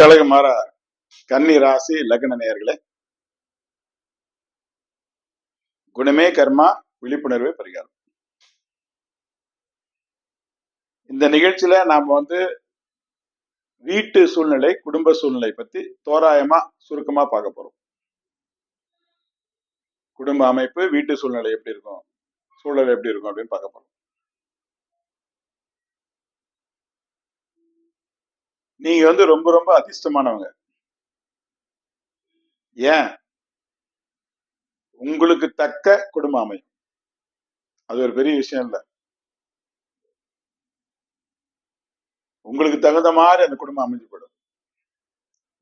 கட்டழகு மாற கன்னி ராசி லக்ன நேயர்களே. குணமே கர்மா விழிப்புணர்வே பரிகாரம். இந்த நிகழ்ச்சியில நாம வந்து வீட்டு சூழ்நிலை குடும்ப சூழ்நிலை பத்தி தோராயமா சுருக்கமா பார்க்க போறோம். குடும்ப அமைப்பு வீட்டு சூழ்நிலை எப்படி இருக்கும் சூழல் எப்படி இருக்கும் அப்படின்னு பார்க்க போறோம். நீங்க வந்து ரொம்ப ரொம்ப அதிர்ஷ்டமானவங்க. ஏன்? உங்களுக்கு தக்க குடும்ப அமையும். அது ஒரு பெரிய விஷயம் இல்ல. உங்களுக்கு தகுந்த மாதிரி அந்த குடும்பம் அமைஞ்சுப்படும்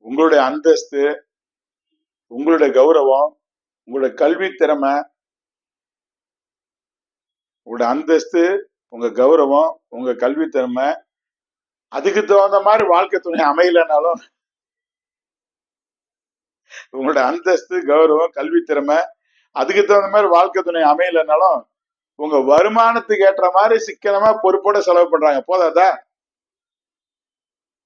உங்களுடைய அந்தஸ்து உங்களுடைய கௌரவம் உங்களுடைய கல்வி திறமை உங்களுடைய அந்தஸ்து உங்க கௌரவம் உங்க கல்வி திறமை அதுக்கு தகுந்த மாதிரி வாழ்க்கை துணை அமையலனாலும் உங்களோட அந்தஸ்து கௌரவம் கல்வி திறமை அதுக்கு தகுந்த மாதிரி வாழ்க்கை துணை அமையலனாலும் உங்க வருமானத்துக்கு ஏற்ற மாதிரி சிக்கனமா பொறுப்போட செலவு பண்றாங்க. போதாதா?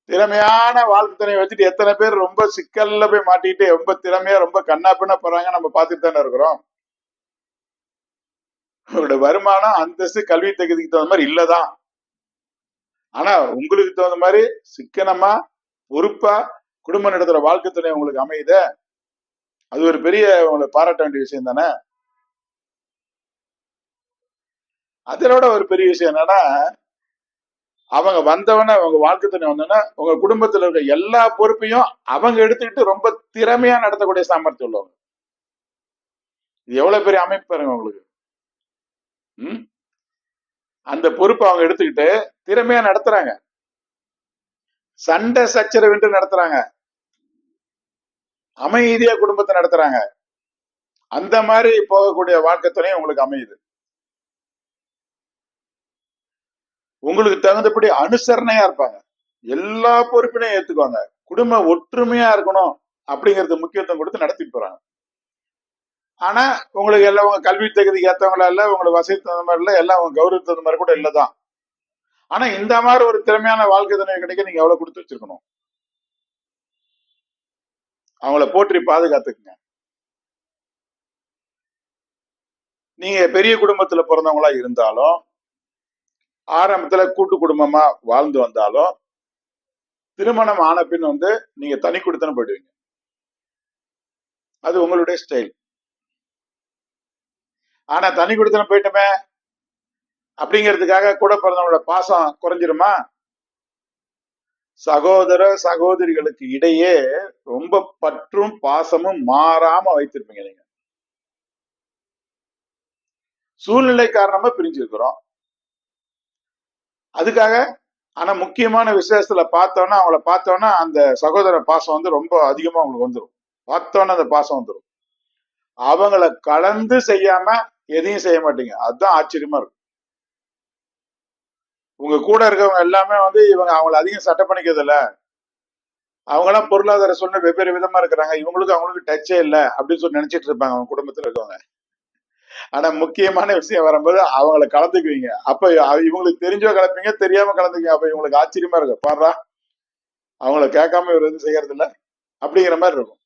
திறமையான வாழ்க்கை துணையை வச்சுட்டு எத்தனை பேர் ரொம்ப சிக்கல்ல போய் மாட்டிக்கிட்டு ரொம்ப திறமையா ரொம்ப கண்ணா பின்ன போறாங்க நம்ம பார்த்துட்டு தானே இருக்கிறோம். உங்களோட வருமானம் அந்தஸ்து கல்வி தகுதிக்கு தகுந்த மாதிரி இல்லதான். ஆனா உங்களுக்கு தகுந்த மாதிரி சிக்கனமா பொறுப்பா குடும்பம் நடத்துற வாழ்க்கை துணை உங்களுக்கு அமையுத? அது ஒரு பெரிய உங்களை பாராட்ட வேண்டிய விஷயம் தானே? அதனோட ஒரு பெரிய விஷயம் என்னன்னா அவங்க வந்தவன அவங்க வாழ்க்கை துணை வந்தோன்னா உங்க குடும்பத்துல இருக்க எல்லா பொறுப்பையும் அவங்க எடுத்துக்கிட்டு ரொம்ப திறமையா நடத்தக்கூடிய சாமர்த்தியம் உள்ளவங்க. இது எவ்வளவு பெரிய அமைப்பு பாருங்க உங்களுக்கு. ம்? அந்த பொறுப்பை அவங்க எடுத்துக்கிட்டு திறமையா நடத்துறாங்க. சண்டை சச்சரவின்றி நடத்துறாங்க. அமைதியா குடும்பத்தை நடத்துறாங்க. அந்த மாதிரி போகக்கூடிய வாழ்க்கை துணை உங்களுக்கு அமையுது. உங்களுக்கு தகுந்தபடி அனுசரணையா இருப்பாங்க. எல்லா பொறுப்பினையும் ஏத்துக்குவாங்க. குடும்ப ஒற்றுமையா இருக்கணும் அப்படிங்கறது முக்கியத்துவம் கொடுத்து நடத்திட்டு போறாங்க. ஆனா உங்களுக்கு எல்லாம் உங்க கல்வி தகுதிக்கு ஏத்தவங்களா இல்ல உங்களுக்கு வசதி தகுந்த மாதிரி இல்ல எல்லாம் உங்க கௌரவத்துக்கு தகுந்த மாதிரி கூட இல்லதான். ஆனா இந்த மாதிரி ஒரு திறமையான வாழ்க்கை துணை கிடைக்க நீங்க எவ்வளவு கொடுத்து வச்சிருக்கணும்? அவங்கள போற்றி பாதுகாத்துக்குங்க. நீங்க பெரிய குடும்பத்துல பிறந்தவங்களா இருந்தாலும் ஆரம்பத்துல கூட்டு குடும்பமா வாழ்ந்து வந்தாலும் திருமணம் ஆன பின் வந்து நீங்க தனி கொடுத்தன போயிடுவீங்க. அது உங்களுடைய ஸ்டைல் ஆனா தனி குடித்தன போயிட்டோமே அப்படிங்கிறதுக்காக கூட பிறந்தவங்களோட பாசம் குறைஞ்சிருமா? சகோதர சகோதரிகளுக்கு இடையே ரொம்ப பற்றும் பாசமும் மாறாம வைத்திருப்பீங்க நீங்க. சூழ்நிலை காரணமா பிரிஞ்சிருக்கிறோம். அதுக்காக ஆனா முக்கியமான விசேஷத்துல பார்த்தோன்னா அவங்கள பார்த்தோன்னா அந்த சகோதர பாசம் வந்து ரொம்ப அதிகமா அவங்களுக்கு வந்துடும் பார்த்தோன்னா அந்த பாசம் வந்துடும் அவங்கள கலந்து செய்யாம எதையும் செய்ய மாட்டீங்க. அதுதான் ஆச்சரியமா இருக்கும் உங்க கூட இருக்கவங்க எல்லாமே வந்து இவங்க அவங்கள அதிகம் சட்டை பண்ணிக்கிறது இல்ல அவங்க பொருளாதார சூழ்நிலை வெவ்வேறு விதமா இருக்கிறாங்க. இவங்களுக்கு அவங்களுக்கு டச்சே இல்லை அப்படின்னு சொல்லி நினைச்சிட்டு இருப்பாங்க அவங்க குடும்பத்துல இருக்கவங்க. ஆனா முக்கியமான விஷயம் வரும்போது அவங்கள கலந்துக்குவீங்க. அப்ப அவ- இவங்களுக்கு தெரிஞ்சோ கலப்பீங்க தெரியாம கலந்துக்குவீங்க. அப்ப இவங்களுக்கு ஆச்சரியமா இருக்கும். பாடுறா அவங்கள கேட்காம இவர் எதுவும் செய்யறது இல்லை அப்படிங்கிற மாதிரி இருக்கும்.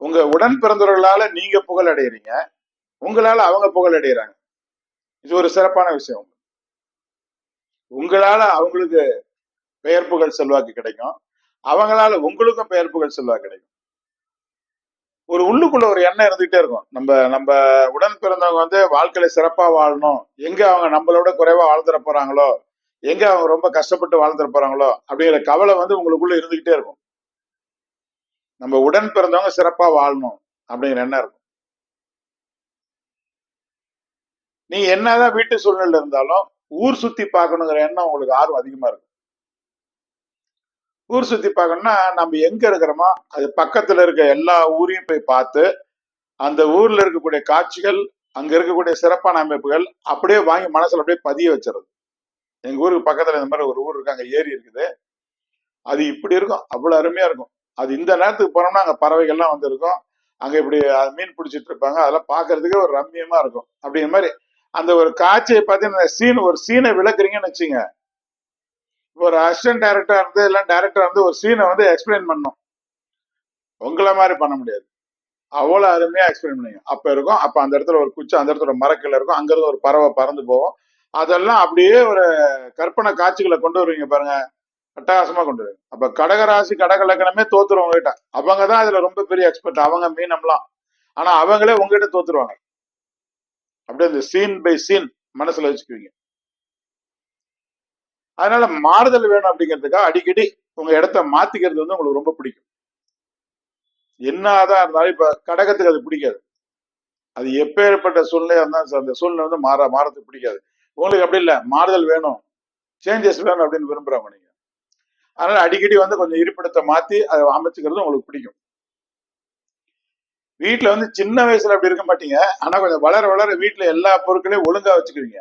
உங்க உடன் பிறந்தவர்களால நீங்க புகழ் அடையிறீங்க உங்களால அவங்க புகழ் அடைகிறாங்க இது ஒரு சிறப்பான விஷயம். உங்களால அவங்களுக்கு பெயர் புகழ் செல்வாக்கு கிடைக்கும். அவங்களால உங்களுக்கும் பெயர் புகழ் செல்வாக்கு கிடைக்கும். ஒரு உள்ளுக்குள்ள ஒரு எண்ணம் இருந்துகிட்டே இருக்கும். நம்ம நம்ம உடன் பிறந்தவங்க வந்து வாழ்க்கையில சிறப்பா வாழணும். எங்க அவங்க நம்மளோட குறைவா வாழ்ந்துட போறாங்களோ? எங்க அவங்க ரொம்ப கஷ்டப்பட்டு வாழ்ந்துட போறாங்களோ? அப்படிங்கிற கவலை வந்து உங்களுக்குள்ள இருந்துகிட்டே இருக்கும். நம்ம உடன் பிறந்தவங்க சிறப்பா வாழணும் அப்படிங்கிற எண்ணம் இருக்கும். நீ என்னதான் வீட்டு சூழ்நிலை இருந்தாலும் ஊர் சுத்தி பார்க்கணுங்கிற எண்ணம் உங்களுக்கு ஆர்வம் அதிகமா இருக்கும். ஊர் சுத்தி பார்க்கணும்னா நம்ம எங்க இருக்கிறோமோ அது பக்கத்துல இருக்க எல்லா ஊரையும் போய் பார்த்து அந்த ஊர்ல இருக்கக்கூடிய காட்சிகள் அங்க இருக்கக்கூடிய சிறப்பான அமைப்புகள் அப்படியே வாங்கி மனசுல அப்படியே பதிய வச்சிருது. எங்க ஊருக்கு பக்கத்துல இந்த மாதிரி ஒரு ஊர் இருக்கு அங்க ஏரி இருக்குது. அது இப்படி இருக்கும் அவ்வளவு அருமையா இருக்கும். அது இந்த நேரத்துக்கு போனோம்னா அங்க பறவைகள்லாம் வந்துருக்கும். அங்கே அங்க இப்படி மீன் பிடிச்சிட்டு இருப்பாங்க. அதெல்லாம் பார்க்கறதுக்கே ஒரு ரம்மியமாக இருக்கும். அப்படிங்கிற மாதிரி அந்த ஒரு காட்சியை பார்த்தீங்கன்னா சீன் ஒரு சீனை விளக்குறீங்கன்னு வச்சுங்க. ஒரு அசிஸ்டன்ட் டைரக்டர் இருந்து இல்லை டைரக்டர் வந்து ஒரு சீனை வந்து எக்ஸ்பிளைன் பண்ணும். உங்களை மாதிரி பண்ண முடியாது. அவ்வளோ அருமையா எக்ஸ்பிளைன் பண்ணுங்க அப்ப இருக்கும் அப்ப அந்த இடத்துல ஒரு குச்சி அந்த இடத்துல ஒரு மரக்கல் இருக்கும். அங்கிருந்து ஒரு பறவை பறந்து போகும். அதெல்லாம் அப்படியே ஒரு கற்பனை காட்சிகளை கொண்டு வருவீங்க பாருங்க. அட்டகாசமா கொண்டு வருவீங்க அப்ப கடகராசி கடகலக்கணமே தோத்துருவாங்க உங்ககிட்ட அவங்க தான் இதுல ரொம்ப பெரிய எக்ஸ்பர்ட் அவங்க மீனம்லாம். ஆனா அவங்களே உங்ககிட்ட தோத்துருவாங்க. அப்படியே இந்த சீன் பை சீன் மனசுல வச்சுக்குவீங்க. அதனால மாறுதல் வேணும் அப்படிங்கிறதுக்காக அடிக்கடி உங்க இடத்த மாத்திக்கிறது வந்து உங்களுக்கு ரொம்ப பிடிக்கும். என்னதான் இருந்தாலும் இப்ப கடகத்துக்கு அது பிடிக்காது. அது எப்பேற்பட்ட சூழ்நிலையா இருந்தாலும் அந்த சூழ்நிலை வந்து மாற மாறதுக்கு பிடிக்காது. உங்களுக்கு அப்படி இல்லை. மாறுதல் வேணும். சேஞ்சஸ் வேணும் அப்படின்னு விரும்புறாங்க நீங்க. அதனால அடிக்கடி வந்து கொஞ்சம் இருப்பிடத்தை மாத்தி அதை அமைச்சுக்கிறது உங்களுக்கு பிடிக்கும். வீட்டுல வந்து சின்ன வயசுல அப்படி இருக்க மாட்டீங்க. ஆனா கொஞ்சம் வளர வளர வீட்டுல எல்லா பொருட்களையும் ஒழுங்கா வச்சுக்குவீங்க.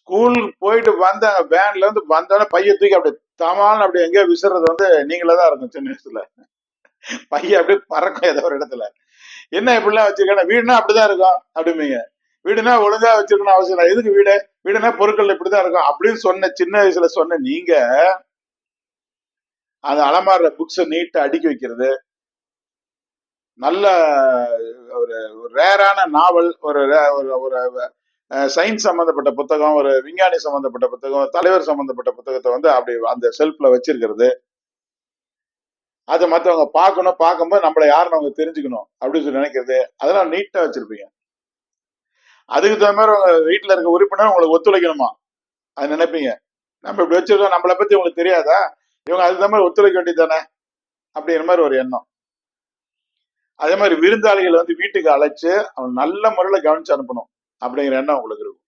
ஸ்கூலுக்கு போயிட்டு வந்த வேன்ல இருந்து வந்தோடனே பைய தூக்கி அப்படி தமான்னு அப்படி எங்கேயோ விசுறது வந்து நீங்களே தான் இருக்கும் சின்ன வயசுல. பைய அப்படியே பறக்கும் ஏதோ ஒரு இடத்துல. என்ன இப்படிலாம் வச்சிருக்கேன் வீடுனா அப்படிதான் இருக்கும் அப்படிம்பீங்க. வீடுனா ஒழுங்கா வச்சிருக்கணும் அவசியம் இல்லை. எதுக்கு வீடு? வீடுனா பொருட்கள் இப்படிதான் இருக்கும். அப்படின்னு சொன்ன சின்ன வயசுல சொன்ன நீங்க அந்த அலமாரில புக்ஸை நீட்டா அடுக்கி வைக்கிறது நல்ல ஒரு ரேரான நாவல் ஒரு ஒரு ஒரு சயின்ஸ் சம்பந்தப்பட்ட புத்தகம் ஒரு விஞ்ஞானி சம்பந்தப்பட்ட புத்தகம் தலைவர் சம்பந்தப்பட்ட புத்தகத்தை வந்து அப்படி அந்த செல்ஃப்ல வச்சிருக்கிறது. அதை மற்றவங்க பார்க்கணும். பார்க்கும்போது நம்மளை யாருன்னு அவங்க தெரிஞ்சுக்கணும். அப்படின்னு சொல்லி நினைக்கிறது. அதெல்லாம் நீட்டா வச்சிருப்பீங்க. அதுக்கு தகுந்த மாதிரி உங்க வீட்டில் இருக்க உறுப்பினர் உங்களுக்கு ஒத்துழைக்கணுமா? அது நினைப்பீங்க. நம்ம இப்படி வச்சிருக்கோம் நம்மளை பத்தி உங்களுக்கு தெரியாதா? இவங்க அதுக்கு தகுந்த மாதிரி ஒத்துழைக்க வேண்டியதானே அப்படிங்கிற மாதிரி ஒரு எண்ணம். அதே மாதிரி விருந்தாளிகளை வந்து வீட்டுக்கு அழைச்சு அவங்க நல்ல முறையில் கவனிச்சு அனுப்பணும் அப்படிங்கிற எண்ணம் உங்களுக்கு இருக்கும்.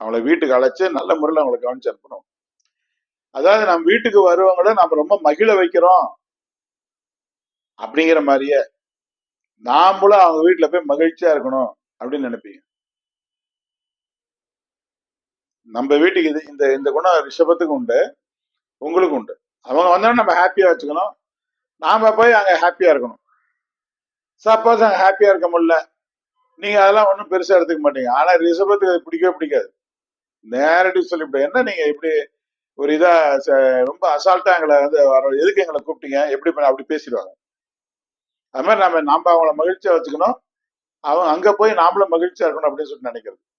அவங்கள வீட்டுக்கு அழைச்சு நல்ல முறையில் அவங்களை கவனிச்சு அனுப்பணும். அதாவது நம்ம வீட்டுக்கு வருவவங்கள நம்ம ரொம்ப மகிழ வைக்கிறோம் அப்படிங்கிற மாதிரியே நாமளும் அவங்க வீட்டில் போய் மகிழ்ச்சியா இருக்கணும் அப்படின்னு நினைப்பீங்க. நம்ம வீட்டுக்கு இது இந்த இந்த குணம் ரிஷபத்துக்கு உண்டு. உங்களுக்கு உண்டு. அவங்க வந்தோடனே நம்ம ஹாப்பியா வச்சுக்கணும். நாம போய் அங்க ஹாப்பியா இருக்கணும். சப்போஸ் அங்க ஹாப்பியா இருக்க முடியல. நீங்க அதெல்லாம் ஒன்றும் பெருசா எடுத்துக்க மாட்டீங்க. ஆனா ரிஷபத்துக்கு அது பிடிக்கவே பிடிக்காது. நேரடி சொல்லிவிட்டு என்ன நீங்க இப்படி ஒரு இதா ச- ரொம்ப அசால்ட்டா எங்களை வந்து வர எதுக்கு எங்களை கூப்பிட்டீங்க? எப்படி அப்படி பேசிடுவாங்க. அது மாதிரி நம்ம நாம அவங்கள மகிழ்ச்சியா வச்சுக்கணும். அவங்க அங்க போய் நாமளும் மகிழ்ச்சியா இருக்கணும் அப்படின்னு சொல்லிட்டு நினைக்கிறது.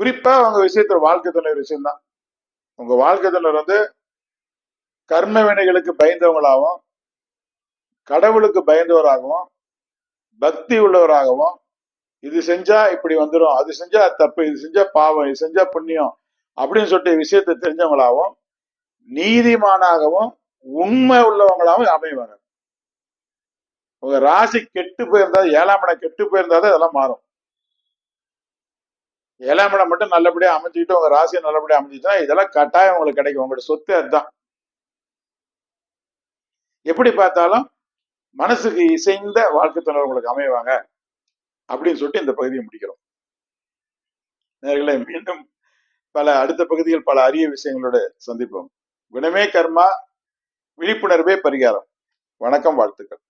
குறிப்பா உங்க விஷயத்துல வாழ்க்கை துணை விஷயம்தான். உங்க வாழ்க்கை துணைவர் வந்து கர்ம வினைகளுக்கு பயந்தவங்களாகவும் கடவுளுக்கு பயந்தவராகவும் பக்தி உள்ளவராகவும் இது செஞ்சா இப்படி வந்துடும் அது செஞ்சா தப்பு இது செஞ்சா பாவம் இது செஞ்சா புண்ணியம் அப்படின்னு சொல்லிட்டு விஷயத்தை தெரிஞ்சவங்களாகவும் நீதிமானாகவும் உண்மை உள்ளவங்களாகவும் அமைவாங்க உங்க ராசி கெட்டு போயிருந்தா ஏழாம் இடம் கெட்டு போயிருந்தாதான் இதெல்லாம் மாறும். ஏழாம் இடம் மட்டும் நல்லபடியா அமைஞ்சுக்கிட்டு உங்க ராசியை நல்லபடியா அமைஞ்சுச்சுன்னா இதெல்லாம் கட்டாயம் உங்களுக்கு கிடைக்கும். உங்களோட சொத்து அதுதான். எப்படி பார்த்தாலும் மனசுக்கு இசைந்த வாழ்க்கை துணை உங்களுக்கு அமைவாங்க அப்படின்னு சொல்லிட்டு இந்த பகுதியை முடிக்கிறோம். நேர்களை மீண்டும் பல அடுத்த பகுதியில் பல அரிய விஷயங்களோட சந்திப்போம். குணமே கர்மா விழிப்புணர்வே பரிகாரம். வணக்கம் வாழ்த்துக்கள்.